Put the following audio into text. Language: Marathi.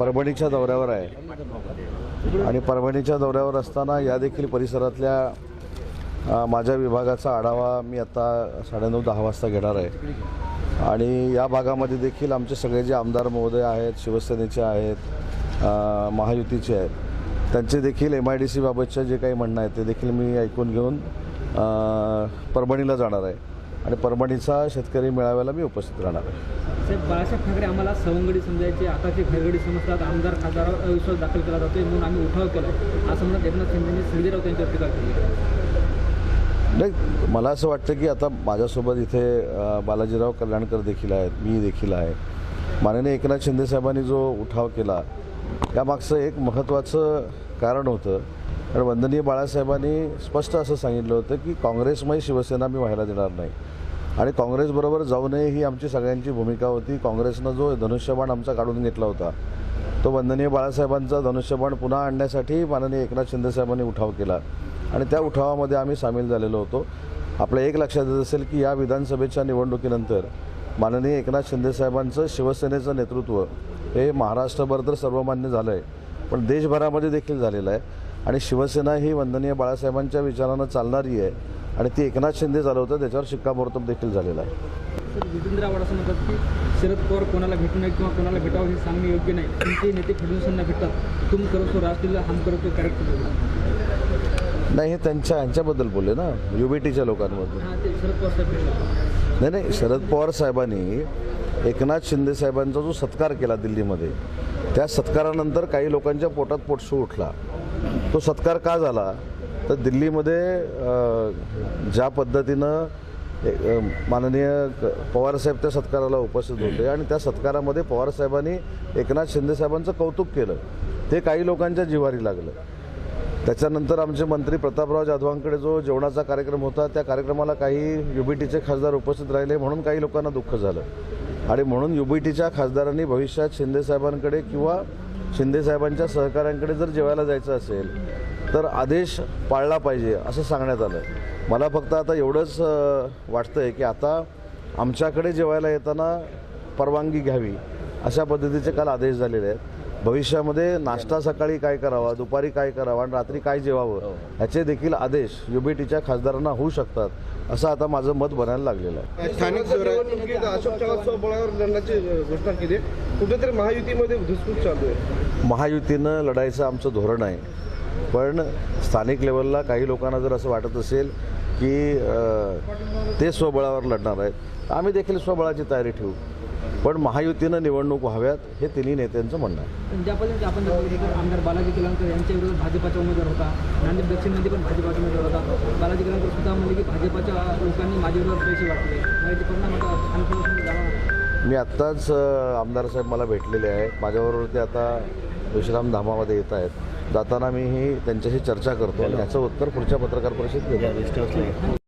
परभणीच्या दौऱ्यावर आहे. आणि परभणीच्या दौऱ्यावर असताना या देखील परिसरातल्या माझ्या विभागाचा आढावा मी आता साडेनऊ दहा वाजता घेणार आहे. आणि या भागामध्ये देखील आमचे सगळे जे आमदार महोदय आहेत शिवसेनेचे आहेत महायुतीचे आहेत त्यांचे देखील एम आय डी सी जे काही म्हणणं आहे ते देखील मी ऐकून घेऊन परभणीला जाणार आहे. आणि परभणीचा शेतकरी मेळाव्याला मी उपस्थित राहणार आहे. साहेब बाळासाहेब ठाकरे आम्हाला सवंगडी समजायचे आताची घरगडी समजतात आमदार खासदारावर अविश्वास दाखल केला जातोय म्हणून आम्ही उठाव केला असं म्हणत एकनाथ शिंदेनी राऊत यांच्यावर टीका केली नाही मला असं वाटतं की आता माझ्यासोबत इथे बालाजीराव कल्याणकर देखील आहेत मी देखील आहे. माननीय एकनाथ शिंदे साहेबांनी जो उठाव केला यामागचं एक महत्त्वाचं कारण होतं कारण वंदनीय बाळासाहेबांनी स्पष्ट असं सांगितलं होतं की काँग्रेसमय शिवसेना मी व्हायला देणार नाही. आणि काँग्रेसबरोबर जाऊ नये ही आमची सगळ्यांची भूमिका होती. काँग्रेसनं जो धनुष्यबाण आमचा काढून घेतला होता तो वंदनीय बाळासाहेबांचा धनुष्यबाण पुन्हा आणण्यासाठी माननीय एकनाथ शिंदेसाहेबांनी उठाव केला. आणि त्या उठावामध्ये आम्ही सामील झालेलो होतो. आपलं एक लक्षात येत असेल की या विधानसभेच्या निवडणुकीनंतर माननीय एकनाथ शिंदेसाहेबांचं शिवसेनेचं नेतृत्व हे महाराष्ट्रभर तर सर्वमान्य झालं आहे पण देशभरामध्ये देखील झालेलं आहे. आणि शिवसेना ही वंदनीय बाळासाहेबांच्या विचारानं चालणारी आहे आणि ती एकनाथ शिंदे चालवतं त्याच्यावर शिक्कामोर्तब देखील झालेला आहे. तर जितेंद्र आव्हाड असं म्हणतात की शरद पवार कोणाला भेटू नये किंवा कोणाला भेटावं हे सांगणे योग्य नाही. तुमचे नेते फडणवीसांना भेटतात. तुम करो तो राष्ट्रीय हम करो तो करेक्ट नाही हे त्यांच्या यांच्याबद्दल बोलले ना युबीटीच्या लोकांबद्दल. हां ते शरद पवार साहेब भेटतात. नाही नाही शरद पवार साहेबांनी एकनाथ शिंदे साहेबांचा जो सत्कार केला दिल्लीमध्ये त्या सत्कारानंतर काही लोकांच्या पोटात पोटसू उठला. तो सत्कार का झाला? तर दिल्लीमध्ये ज्या पद्धतीनं माननीय क- पवारसाहेब त्या सत्काराला उपस्थित होते आणि त्या सत्कारामध्ये पवारसाहेबांनी एकनाथ शिंदेसाहेबांचं कौतुक केलं. ते काही लोकांच्या जिव्हारी लागलं. त्याच्यानंतर आमचे मंत्री प्रतापराव जाधवांकडे जो जेवणाचा कार्यक्रम होता त्या कार्यक्रमाला काही युबीटीचे खासदार उपस्थित राहिले म्हणून काही लोकांना दुःख झालं. आणि म्हणून युबीटीच्या खासदारांनी भविष्यात शिंदेसाहेबांकडे किंवा शिंदेसाहेबांच्या सहकाऱ्यांकडे जर जेवायला जायचं असेल तर आदेश पाळला पाहिजे असं सांगण्यात आलं मला फक्त आता एवढंच अ, वाटतंय की आता आमच्याकडे जेवायला येताना परवानगी घ्यावी अशा पद्धतीचे काल आदेश झालेले आहेत. भविष्यामध्ये नाश्ता सकाळी काय करावा दुपारी काय करावा आणि रात्री काय जेवावं ह्याचे देखील आदेश युबीटीच्या खासदारांना होऊ शकतात असं आता माझं मत बनायला लागलेलं आहे. स्थानिक अशोक चव्हाण लढण्याची घोषणा केली कुठेतरी महायुतीमध्ये धुसफूस चालू आहे. महायुतीनं लढायचं आमचं धोरण आहे. पण स्थानिक लेवलला काही लोकांना जर असं वाटत असेल की ते स्वबळावर लढणार आहेत तर आम्ही देखील स्वबळाची तयारी ठेवू. पण महायुतीनं निवडणूक व्हाव्यात हे तिन्ही नेत्यांचं म्हणणं आहे. पण ज्या पद्धतीने आपण आमदार बालाजी केलांकर यांच्या विरोधात भाजपाचा उमेदवार होता. नांदेड दक्षिणमध्ये पण भाजपाचा उमेदवार होता. बालाजी केलांकर सुद्धा म्हणले की भाजपाच्या लोकांनी माझ्या विरोधात पैसे वाटले. परिणाम मी आत्ताच आमदार साहेब मला भेटलेले आहेत. माझ्याबरोबर ते आता विश्राम धामामध्ये येत आहेत. जाताना मी ही त्यांच्याशी चर्चा करतो आणि याचं उत्तर पुढच्या पत्रकार परिषदेत देतो.